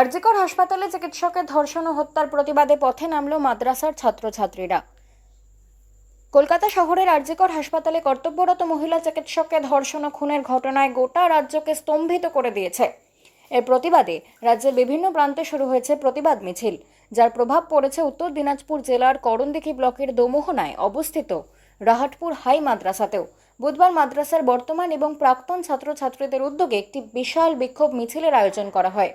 আরজিকর হাসপাতালে চিকিৎসকের ধর্ষণ ও হত্যার প্রতিবাদে পথে নামল মাদ্রাসার ছাত্রছাত্রীরা। কলকাতা শহরের আরজিকর হাসপাতালে কর্তব্যরত মহিলা চিকিৎসককে ধর্ষণ ও খুনের ঘটনায় গোটা রাজ্যকে স্তম্ভিত করে দিয়েছে। এর প্রতিবাদে রাজ্যের বিভিন্ন প্রান্তে শুরু হয়েছে প্রতিবাদ মিছিল, যার প্রভাব পড়েছে উত্তর দিনাজপুর জেলার করণদিঘি ব্লকের দোমোহনায় অবস্থিত রাহাটপুর হাই মাদ্রাসাতেও। বুধবার মাদ্রাসার বর্তমান এবং প্রাক্তন ছাত্রছাত্রীদের উদ্যোগে একটি বিশাল বিক্ষোভ মিছিলের আয়োজন করা হয়।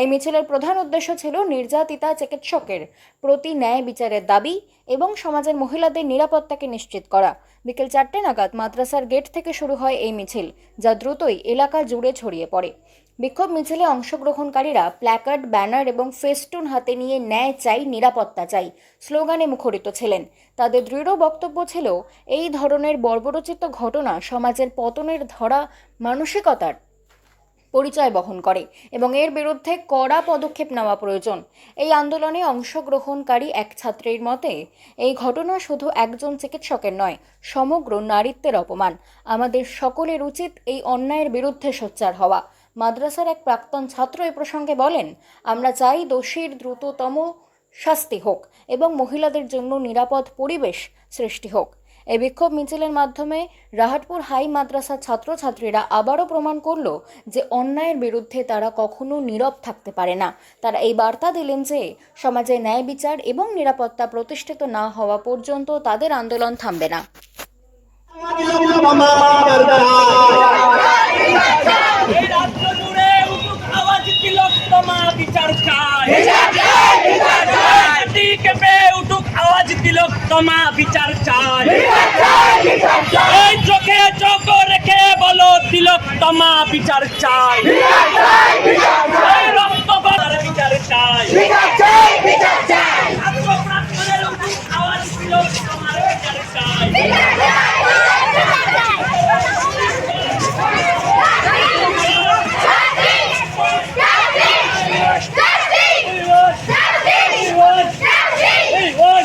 এই মিছিলের প্রধান উদ্দেশ্য ছিল নির্যাতিতা চিকিৎসকের প্রতি ন্যায় বিচারের দাবি এবং সমাজের মহিলাদের নিরাপত্তাকে নিশ্চিত করা। বিকেল চারটে নাগাদ মাদ্রাসার গেট থেকে শুরু হয় এই মিছিল, যা দ্রুতই এলাকা জুড়ে ছড়িয়ে পড়ে। বিক্ষোভ মিছিলে অংশগ্রহণকারীরা প্ল্যাকার্ড ব্যানার এবং ফেস্টুন হাতে নিয়ে ন্যায় চাই, নিরাপত্তা চাই স্লোগানে মুখরিত ছিলেন। তাদের দৃঢ় বক্তব্য ছিল, এই ধরনের বর্বরচিত ঘটনা সমাজের পতনের ধরা মানসিকতার পরিচয় বহন করে এবং এর বিরুদ্ধে কড়া পদক্ষেপ নেওয়া প্রয়োজন। এই আন্দোলনে অংশগ্রহণকারী এক ছাত্রীর মতে, এই ঘটনা শুধু একজন চিকিৎসকের নয়, সমগ্র নারীত্বের অপমান। আমাদের সকলের উচিত এই অন্যায়ের বিরুদ্ধে সোচ্চার হওয়া। মাদ্রাসার এক প্রাক্তন ছাত্র এ প্রসঙ্গে বলেন, আমরা চাই দোষীর দ্রুততম শাস্তি হোক এবং মহিলাদের জন্য নিরাপদ পরিবেশ সৃষ্টি হোক। এই বিক্ষোভ মিছিলের মাধ্যমে রাহাটপুর হাই মাদ্রাসার ছাত্রছাত্রীরা আবারও প্রমাণ করল যে অন্যায়ের বিরুদ্ধে তারা কখনো নীরব থাকতে পারে না। তারা এই বার্তা দিলেন যে, সমাজে ন্যায় বিচার এবং নিরাপত্তা প্রতিষ্ঠিত না হওয়া পর্যন্ত তাদের আন্দোলন থামবে না। চাই। এই চোখে চোখ রেখে বলো তিলোত্তমা বিচার চাই। রক্ত বিচার চাই আত্মপ্রার্থনের উঠুক আওয়াজ তিলোত্তমার বিচার চাই এই ওই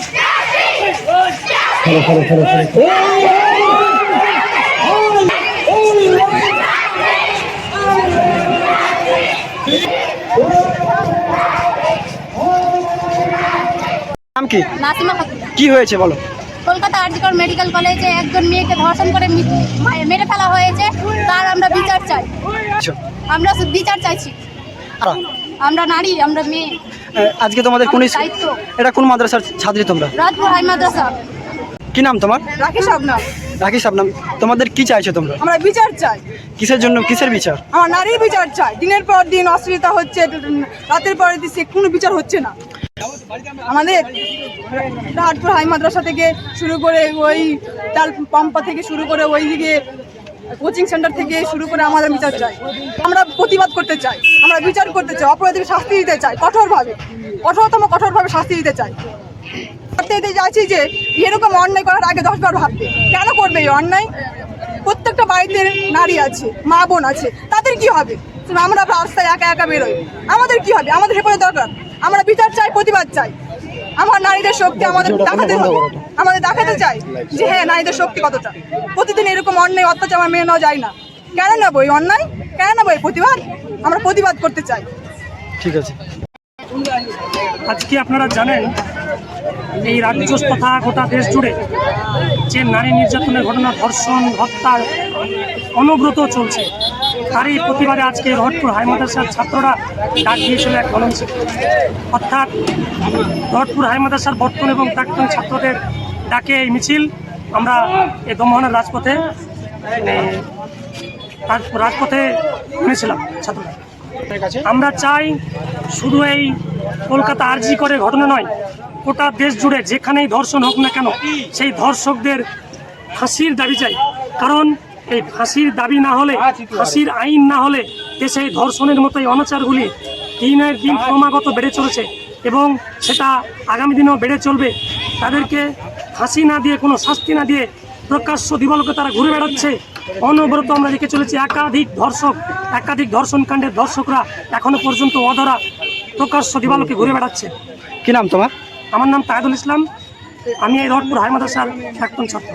নাম কি? নাসিমা কি হয়েছে বলো? কলকাতা আরজিকর মেডিকেল কলেজে একজন মেয়েকে ধর্ষণ করে মেরে ফেলা হয়েছে তার আমরা বিচার চাই। আচ্ছা, আমরা বিচার চাইছি। আমরা নারী আমরা মেয়ে। আজকে তোমাদের কোন এটা কোন মাদ্রাসার ছাত্রী তোমরা? রাজপুর হাই মাদ্রাসা। কি নাম তোমার? রাখি নাম রাখি তোমাদের কি চাইছো তোমরা? আমরা বিচার চাই। কিসের জন্য কিসের বিচার? আমার নারীর বিচার চাই। দিনের পর দিন অশ্লীলতা হচ্ছে রাতের পর দিন কোনো বিচার হচ্ছে না। আমাদের রাহাটপুর হাই মাদ্রাসা থেকে শুরু করে ওই ডাল পাম্পা থেকে শুরু করে ওই দিকে কোচিং সেন্টার থেকে শুরু করে আমাদের বিচার চাই। আমরা প্রতিবাদ করতে চাই। আমরা বিচার করতে চাই। অপরাধীকে শাস্তি দিতে চাই কঠোরভাবে। কঠোরতম কঠোরভাবে শাস্তি দিতে চাই। করতে চাইছি যে এরকম অন্যায় করার আগে দশ বার ভাববে। কেন করবে এই অন্যায়? প্রত্যেকটা বাড়িতে নারী আছে, মা বোন আছে। তাদের কি হবে? আমরা রাস্তায় একা একা বেরোই। আমাদের কি হবে? আমাদের হেফাজত দরকার। আমরা বিচার চাই, প্রতিবাদ চাই। আমার নারীদের শক্তি আমাদের দেখাতে হবে। আমাদের দেখাতে চাই যে হ্যাঁ নারীদের শক্তি কতটা। প্রতিদিন এরকম অন্যায়, অত্যাচার আমার মেনে নেওয়া যায় না। কেন নেব এই অন্যায়? কেন নেব এই প্রতিবাদ? আমরা প্রতিবাদ করতে চাই। ঠিক আছে। আজকে আপনারা জানেন এই রাজ্য তথা গোটা দেশ জুড়ে যে নারী নির্যাতনের ঘটনা ধর্ষণ হত্যার অনব্রত চলছে তারই প্রতিবাদে আজকে রহটপুর হাই মাদ্রাসার ছাত্ররা ডাক দিয়েছিল এক গণমিছিল অর্থাৎ রহটপুর হাই মাদ্রাসার বর্তমান এবং প্রাক্তন ছাত্রদের ডাকে এই মিছিল। আমরা এই দমোহনের রাজপথে মানে, রাজপথে এনেছিলাম ছাত্ররা। আমরা চাই শুধু এই কলকাতা আরজি করে ঘটনা নয় গোটা দেশ জুড়ে যেখানেই ধর্ষণ হোক না কেন, সেই ধর্ষকদের ফাঁসির দাবি চাই। কারণ এই ফাঁসির দাবি না হলে, ফাঁসির আইন না হলে দেশে এই ধর্ষণের মতো এই অনাচারগুলি দিনের দিন ক্রমাগত বেড়ে চলেছে এবং সেটা আগামী দিনেও বেড়ে চলবে। তাদেরকে ফাঁসি না দিয়ে, কোনো শাস্তি না দিয়ে প্রকাশ্য দিবালোকে তারা ঘুরে বেড়াচ্ছে। অনবরত আমরা দেখে চলেছি একাধিক ধর্ষক, একাধিক ধর্ষণ কাণ্ডের ধর্ষকরা এখনও পর্যন্ত অধরা প্রকাশ্য দিবালোকে ঘুরে বেড়াচ্ছে। কি নাম তোমার? আমার নাম তাহেদুল ইসলাম। আমি এই রোডপুর হাই মাদ্রাসার প্রাক্তন ছাত্র।